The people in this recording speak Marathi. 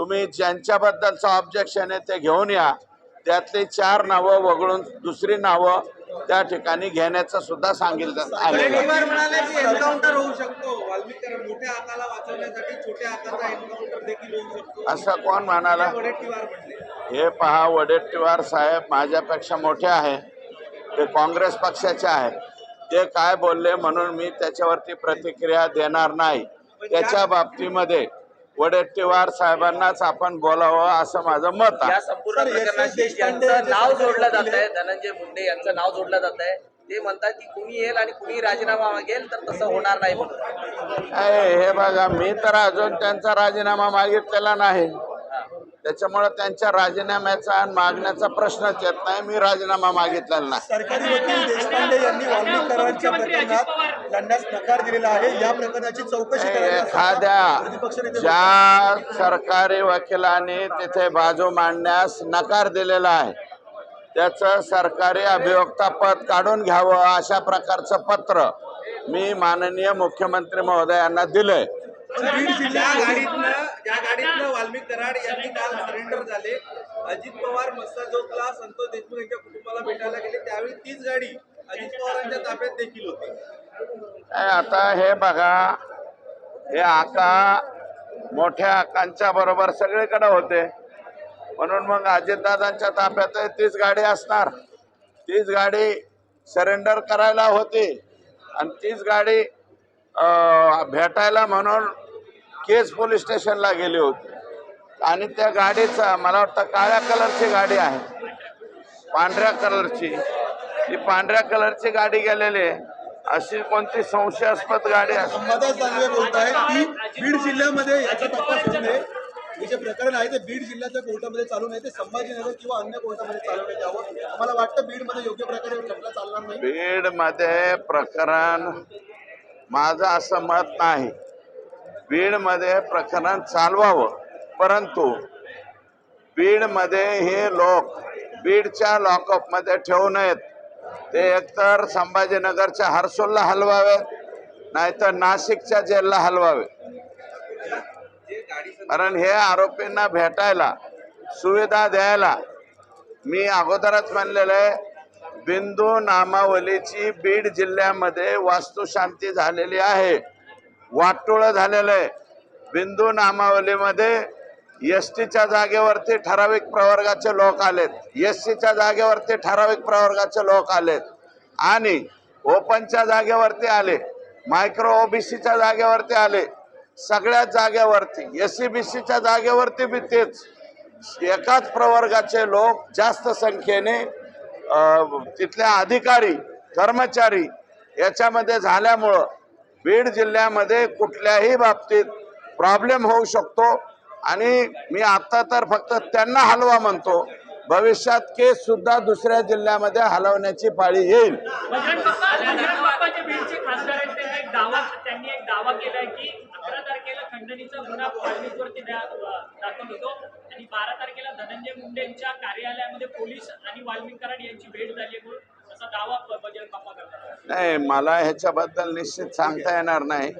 तुम्ही ज्यांच्याबद्दलचं ऑब्जेक्शन आहे ते घेऊन या. त्यातली चार नावं वगळून दुसरी नावं त्या ठिकाणी घेण्याचं सुद्धा सांगितलं असं कोण म्हणले? हे पहा वडेट्टीवार साहेब माझ्यापेक्षा मोठे आहे. ते काँग्रेस पक्षाचे आहे. ते काय बोलले म्हणून मी त्याच्यावरती प्रतिक्रिया देणार नाही. त्याच्या बाबतीमध्ये वडेट्टीवार साहेबांनाच आपण बोलावं असं माझं मत आहे. या संपूर्ण प्रकरणाशी नाव जोडलं जात आहे. धनंजय मुंडे यांचं नाव जोडलं जात आहे. ते म्हणतात की कुणी येईल आणि कुणी राजीनामा मागेल तर तसं होणार नाही म्हणून. हे बघा मी तर अजून त्यांचा राजीनामा मागितलेला नाही. त्याच्यामुळे त्यांच्या राजीनाम्याचा आणि मागण्याचा प्रश्नच येत नाही. मी राजीनामा मागितलेला नाही. सरकारी वकील देशपांडे यांनी प्रकरणात लढण्यास नकार दिलेला आहे. या प्रकरणाची चौकशी एखाद्या ज्या सरकारी वकिलाने तिथे बाजू मांडण्यास नकार दिलेला आहे त्याचं सरकारी अभियोक्ता पद काढून घ्यावं अशा प्रकारचं पत्र मी माननीय मुख्यमंत्री महोदयांना दिलंय. वाल्मिक कराड यांनी काल सरेंडर झाले. अजित पवार मस्ता जोगला संतोष देशमुख यांच्या कुटुंबाला भेटायला गेले. त्यावेळी तीच गाडी अजित पवारांच्या ताब्यात देखील होती. आता हे बघा. हे आका मोठ्या आकांच्या बरोबर सगळीकडे होते. म्हणून मग अजितदादांच्या ताब्यात तीच गाडी असणार. तीच गाडी सरेंडर करायला होती. आणि तीच गाडी भेटायला म्हणून केज पोलीस स्टेशनला गेली होती. आणि त्या गाडीचा मला वाटतं काळ्या कलरची गाडी आहे. पांढऱ्या कलरची. ती पांढऱ्या कलरची गाडी गेलेली आहे. अशी कोणती संशयास्पद गाडी अंबादास दानवे बोलत आहेत की बीड जिल्ह्यामध्ये याचा तपास होऊ नये. हे जे प्रकरण आहे ते बीड जिल्ह्याच्या कोर्टामध्ये चालू नये ते संभाजीनगर किंवा अन्य कोर्टामध्ये चालवण्यात यावं आम्हाला वाटतं बीडमध्ये योग्य प्रकारे खटला चालणार नाही. बीडमध्ये प्रकरण माझं असं मत नाही. बीडमध्ये प्रकरण चालवावं. परंतु बीडमध्ये हे लोक बीडच्या लॉकअपमध्ये ठेवू नयेत. ते एकतर संभाजीनगरच्या हर्सोलला हलवावे नाहीतर नाशिकच्या जेलला हलवावे. कारण हे आरोपींना भेटायला सुविधा द्यायला मी अगोदरच म्हणलेलं आहे बिंदू नामावलीची बीड जिल्ह्यामध्ये वास्तुशांती झालेली आहे. वाटोळं झालेलं आहे. बिंदू नामावलीमध्ये एस टीच्या जागेवरती ठराविक प्रवर्गाचे लोक आलेत. एस सीच्या जागेवरती ठराविक प्रवर्गाचे लोक आलेत. आणि ओपनच्या जागेवरती आले मायक्रो ओबीसीच्या जागेवरती आले. सगळ्याच जागेवरती एस सी बी सीच्या जागेवरती बी तेच. एकाच प्रवर्गाचे लोक जास्त संख्येने तिथल्या अधिकारी कर्मचारी याच्यामध्ये झाल्यामुळं बीड जिल्ह्यामध्ये कुठल्याही बाबतीत प्रॉब्लेम होऊ शकतो. आणि मी आता तर फक्त त्यांना हलवा म्हणतो. भविष्यात केस सुद्धा दुसऱ्या जिल्ह्यामध्ये हलवण्याची पाळी येईल. नाही मला ह्याच्याबद्दल निश्चित सांगता येणार नाही.